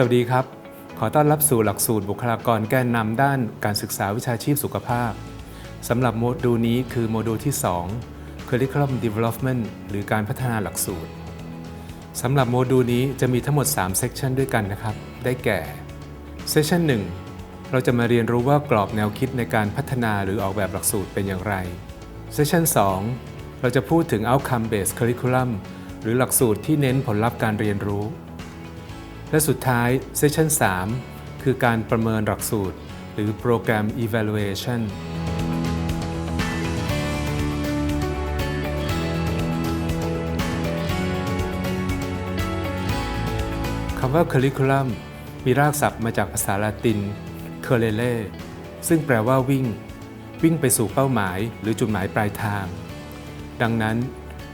สวัสดีครับ ขอต้อนรับสู่หลักสูตรบุคลากรแกนนำด้านการศึกษาวิชาชีพสุขภาพสำหรับโมดูลนี้คือโมดูลที่ 2 Curriculum Development หรือการพัฒนาหลักสูตรสำหรับโมดูลนี้จะมีทั้งหมด3 Section ด้วยกันนะครับ ได้แก่ Section 1 เราจะมาเรียนรู้ว่ากรอบแนวคิดในการพัฒนาหรือออกแบบหลักสูตรเป็นอย่างไร Section 2 เราจะพูดถึง Outcome Based Curriculum หรือหลักสูตรที่เน้นผลลัพธ์การเรียนรู้ และสุดท้ายเซสชัน3 คือการประเมินหลักสูตร หรือโปรแกรม Evaluation คำว่า curriculum มีรากศัพท์มาจากภาษาละติน currere ซึ่งแปลว่าวิ่ง วิ่งไปสู่เป้าหมายหรือจุดหมายปลายทาง ดังนั้น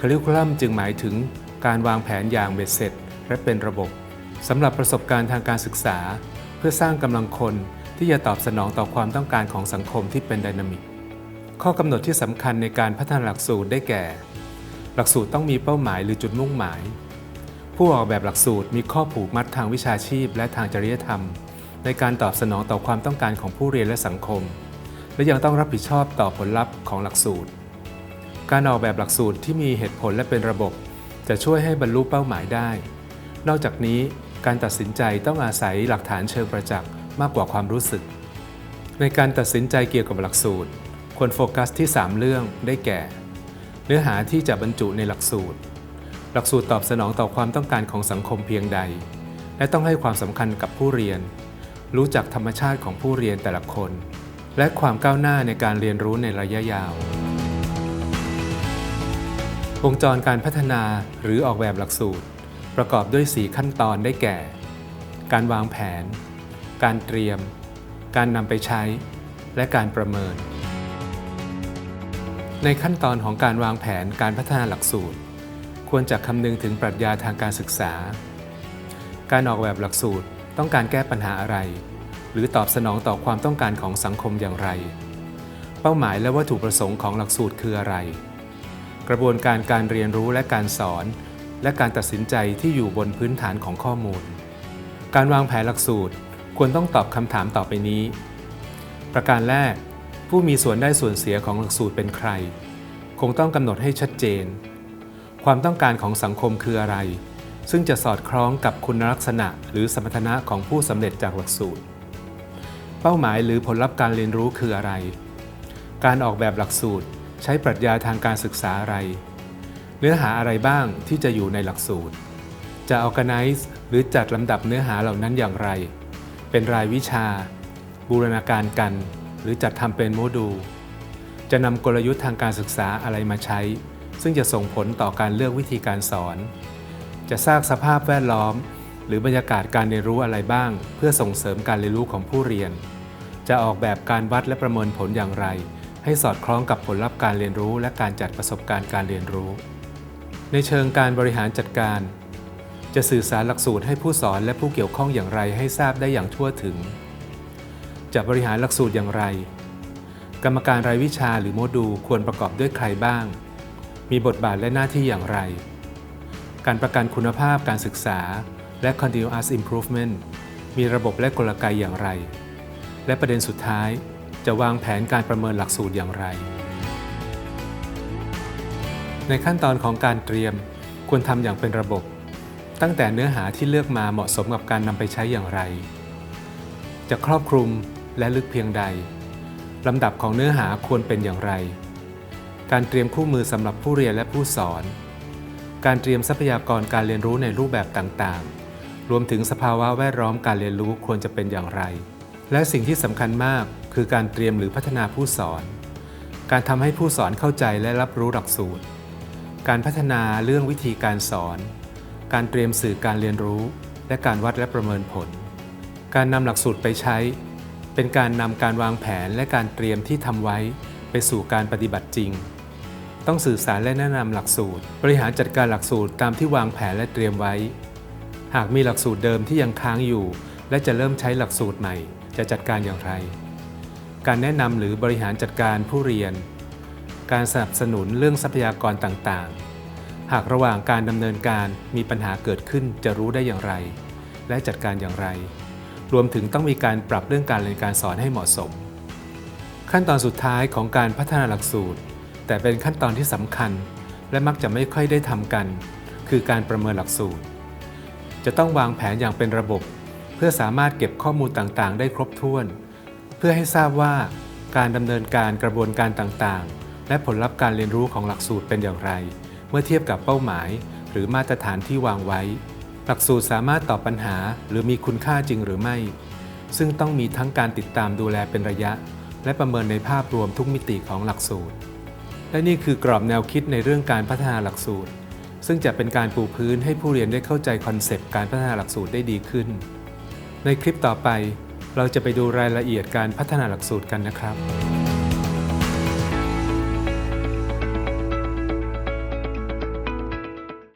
curriculum จึงหมายถึงการวางแผนอย่างเบ็ดเสร็จและเป็นระบบ สำหรับประสบการณ์ทางการศึกษา เพื่อสร้างกำลังคนที่จะตอบสนองต่อความต้องการของสังคมที่เป็นไดนามิก ข้อกำหนดที่สำคัญในการพัฒนาหลักสูตรได้แก่ หลักสูตรต้องมีเป้าหมายหรือจุดมุ่งหมาย ผู้ออกแบบหลักสูตรมีข้อผูกมัดทางวิชาชีพ และทางจริยธรรม ในการตอบสนองต่อความต้องการของผู้เรียนและสังคม และยังต้องรับผิดชอบต่อผลลัพธ์ของหลักสูตร การออกแบบหลักสูตรที่มีเหตุผลและเป็นระบบ จะช่วยให้บรรลุเป้าหมายได้ นอกจากนี้ การตัดสินใจต้องอาศัยหลักฐานเชิงประจักษ์มากกว่าความรู้สึก ในการตัดสินใจเกี่ยวกับหลักสูตร ควรโฟกัสที่ 3 เรื่องได้แก่ เนื้อหาที่จะบรรจุในหลักสูตร หลักสูตรตอบสนองต่อความต้องการของสังคมเพียงใด และต้องให้ความสำคัญกับผู้เรียน รู้จักธรรมชาติของผู้เรียนแต่ละคน และความก้าวหน้าในการเรียนรู้ในระยะยาววงจรการพัฒนาหรือออกแบบหลักสูตร ประกอบด้วย 4 ขั้นตอนได้แก่ การวางแผน การเตรียม การนำไปใช้ และการประเมิน ในขั้นตอนของการวางแผนการพัฒนาหลักสูตร ควรจะคำนึงถึงปรัชญาทางการศึกษา การออกแบบหลักสูตรต้องการแก้ปัญหาอะไร หรือตอบสนองต่อความต้องการของสังคมอย่างไร เป้าหมายและวัตถุประสงค์ของหลักสูตรคืออะไร กระบวนการการเรียนรู้และการสอน และการตัดสินใจที่อยู่บนพื้นฐานของข้อมูล การวางแผนหลักสูตรควรต้องตอบคำถามต่อไปนี้ ประการแรก ผู้มีส่วนได้ส่วนเสียของหลักสูตรเป็นใคร คงต้องกำหนดให้ชัดเจน ความต้องการของสังคมคืออะไร ซึ่งจะสอดคล้องกับคุณลักษณะหรือสมรรถนะของผู้สำเร็จจากหลักสูตร เป้าหมายหรือผลลัพธ์การเรียนรู้คืออะไร การออกแบบหลักสูตรใช้ปรัชญาทางการศึกษาอะไร เนื้อหาอะไรบ้างที่จะอยู่ในหลักสูตร จะ organize หรือจัดลำดับเนื้อหาเหล่านั้นอย่างไร เป็นรายวิชา บูรณาการกัน หรือจัดทำเป็นโมดูล จะนำกลยุทธ์ทางการศึกษาอะไรมาใช้ ซึ่งจะส่งผลต่อการเลือกวิธีการสอน จะสร้างสภาพแวดล้อม หรือบรรยากาศการเรียนรู้อะไรบ้าง เพื่อส่งเสริมการเรียนรู้ของผู้เรียน จะออกแบบการวัดและประเมินผลอย่างไร ให้สอดคล้องกับผลลัพธ์การเรียนรู้ และการจัดประสบการณ์การเรียนรู้ ในเชิงการบริหารจัดการ จะสื่อสารหลักสูตรให้ผู้สอนและผู้เกี่ยวข้องอย่างไรให้ทราบได้อย่างทั่วถึง จะบริหารหลักสูตรอย่างไร กรรมการรายวิชาหรือโมดูลควรประกอบด้วยใครบ้าง มีบทบาทและหน้าที่อย่างไร การประกันคุณภาพการศึกษาและ continuous improvement มีระบบและกลไกอย่างไร และประเด็นสุดท้ายจะวางแผนการประเมินหลักสูตรอย่างไร ในขั้นตอนของการเตรียมควรทำอย่างเป็นระบบ ตั้งแต่เนื้อหาที่เลือกมาเหมาะสมกับการนำไปใช้อย่างไร จะครอบคลุมและลึกเพียงใดลำดับของเนื้อหาควรเป็นอย่างไร การเตรียมคู่มือสำหรับผู้เรียนและผู้สอน การเตรียมทรัพยากรการเรียนรู้ในรูปแบบต่างๆ รวมถึงสภาวะแวดล้อมการเรียนรู้ควรจะเป็นอย่างไร และสิ่งที่สำคัญมากคือการเตรียมหรือพัฒนาผู้สอน การทำให้ผู้สอนเข้าใจและรับรู้หลักสูตร การพัฒนาเรื่องวิธีการสอน การเตรียมสื่อการเรียนรู้ และการวัดและประเมินผล การนำหลักสูตรไปใช้ เป็นการนำการวางแผนและการเตรียมที่ทำไว้ไปสู่การปฏิบัติจริง ต้องสื่อสารและแนะนำหลักสูตร บริหารจัดการหลักสูตรตามที่วางแผนและเตรียมไว้ หากมีหลักสูตรเดิมที่ยังค้างอยู่ และจะเริ่มใช้หลักสูตรใหม่ จะจัดการอย่างไร การแนะนำหรือบริหารจัดการผู้เรียน การสนับสนุนเรื่องทรัพยากรต่างๆ หากระหว่างการดำเนินการมีปัญหาเกิดขึ้นจะรู้ได้อย่างไร และจัดการอย่างไร รวมถึงต้องมีการปรับเรื่องการเรียนการสอนให้เหมาะสม ขั้นตอนสุดท้ายของการพัฒนาหลักสูตร แต่เป็นขั้นตอนที่สำคัญ และมักจะไม่ค่อยได้ทำกัน คือการประเมินหลักสูตร จะต้องวางแผนอย่างเป็นระบบ เพื่อสามารถเก็บข้อมูลต่างๆ ได้ครบถ้วน เพื่อให้ทราบว่าการดำเนินการกระบวนการต่างๆ และผลลัพธ์การเรียนรู้ของหลักสูตรเป็นอย่างไร เมื่อเทียบกับเป้าหมาย หรือมาตรฐานที่วางไว้ หลักสูตรสามารถตอบปัญหา หรือมีคุณค่าจริงหรือไม่ ซึ่งต้องมีทั้งการติดตามดูแลเป็นระยะ และประเมินในภาพรวมทุกมิติของหลักสูตร และนี่คือกรอบแนวคิดในเรื่องการพัฒนาหลักสูตร ซึ่งจะเป็นการปูพื้นให้ผู้เรียนได้เข้าใจคอนเซปต์การพัฒนาหลักสูตรได้ดีขึ้น ในคลิปต่อไป เราจะไปดูรายละเอียดการพัฒนาหลักสูตรกันนะครับ